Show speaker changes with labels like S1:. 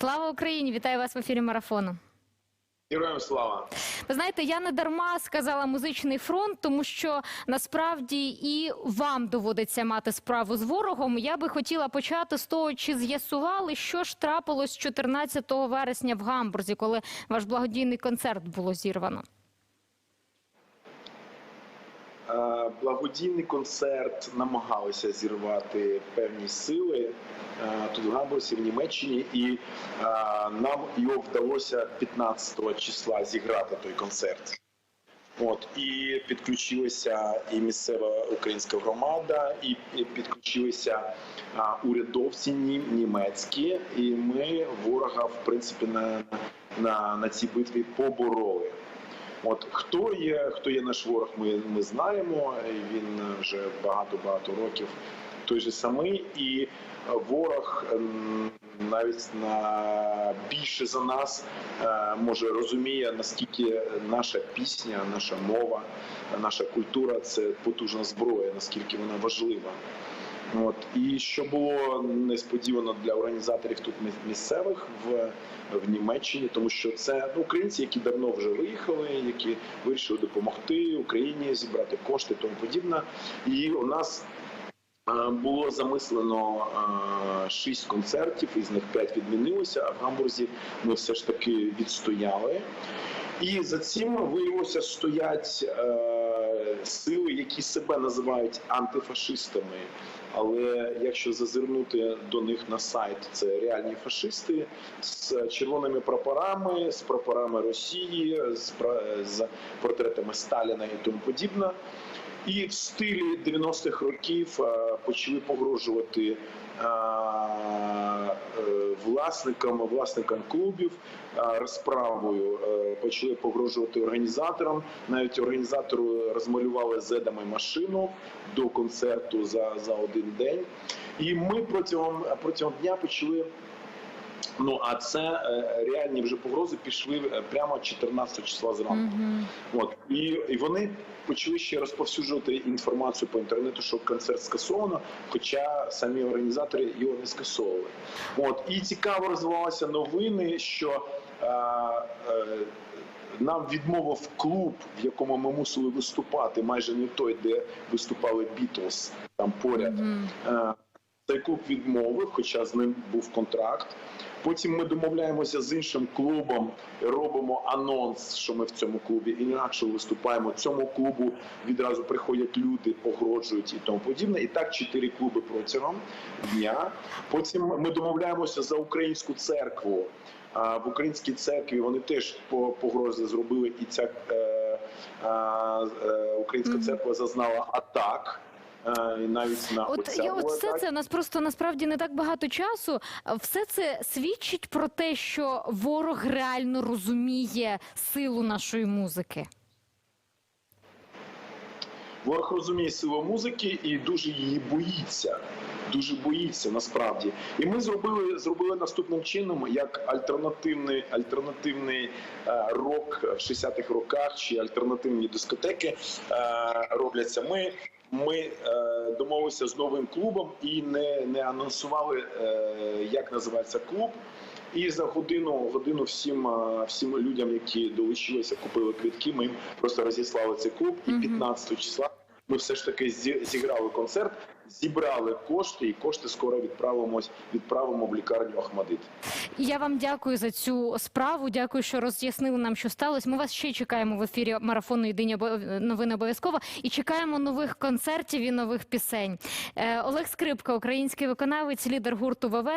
S1: Слава Україні! Вітаю вас в ефірі марафону.
S2: Героям слава!
S1: Ви знаєте, я не дарма сказала музичний фронт, тому що насправді і вам доводиться мати справу з ворогом. Я би хотіла почати з того, чи з'ясували, що ж трапилось 14 вересня в Гамбурзі, коли ваш благодійний концерт було зірвано.
S2: Е, Благодійний концерт намагалися зірвати певні сили е, тут в Гамбурзі, в Німеччині, і е, нам його вдалося 15 числа зіграти той концерт. От і підключилася і місцева українська громада, і підключилися а, урядовці нім- німецькі, і ми ворога в принципі на, на, на цій битві побороли. От хто є, хто є наш ворог, ми, ми знаємо. Він вже багато багато років той же самий, і ворог ем, навіть на більше за нас е, може розуміє наскільки наша пісня, наша мова, наша культура це потужна зброя, наскільки вона важлива. От і що було несподівано для організаторів тут місцевих в, в Німеччині, тому що це ну, українці, які давно вже виїхали, які вирішили допомогти Україні зібрати кошти, тому подібне. І у нас е, було замислено е, шість концертів, із них п'ять відмінилося. А в Гамбурзі ми все ж таки відстояли. І за цим виявилося стоять е, сили, які себе називають антифашистами. Але якщо зазирнути до них на сайт, це реальні фашисти з червоними прапорами, з прапорами Росії, з, з портретами Сталіна і тому подібне. І в стилі 90-х років е, почали погрожувати е, власникам, власникам клубів е, розправою. Е, Почали погрожувати організаторам. Навіть організатору розмалювали зедами машину до концерту за, за один день. І ми протягом протягом дня почали. Ну а це е, реальні вже погрози пішли е, прямо 14 числа зранку. От і, і вони почали ще розповсюджувати інформацію по інтернету, що концерт скасовано, хоча самі організатори його не скасовували. От і цікаво розвивалися новини, що е, е, нам відмовив клуб, в якому ми мусили виступати, майже не той, де виступали Бітлз там поряд. Е, цей клуб відмовив, хоча з ним був контракт. Потім ми домовляємося з іншим клубом, робимо анонс, що ми в цьому клубі інакше виступаємо. Цьому клубу відразу приходять люди, погрожують і тому подібне. І так чотири клуби протягом дня. Потім ми домовляємося за українську церкву. А в українській церкві вони теж по погрози зробили, і ця е, е, е, українська церква зазнала атак. Е, І навіть на
S1: От я от все це нас просто насправді не так багато часу. Все це свідчить про те, що ворог реально розуміє силу нашої музики.
S2: Ворог розуміє силу музики і дуже її боїться. Дуже боїться насправді. І ми зробили зробили наступним чином, як альтернативний альтернативний е, рок в 60-х роках чи альтернативні дискотеки е, робляться. Ми ми е, домовилися з новим клубом і не, не анонсували, е, як називається клуб. І за годину годину всім е, всім людям, які долучилися, купили квитки. Ми їм просто розіслали цей клуб. І 15 числа ми все ж таки зі- зіграли концерт, зібрали кошти, і кошти скоро відправимось. відправимо в лікарню Ахмадит.
S1: Я вам дякую за цю справу. Дякую, що роз'яснили нам, що сталося. Ми вас ще чекаємо в ефірі марафону Єдині новини обов'язково і чекаємо нових концертів і нових пісень. Е, Олег Скрипка, український виконавець, лідер гурту ВВ.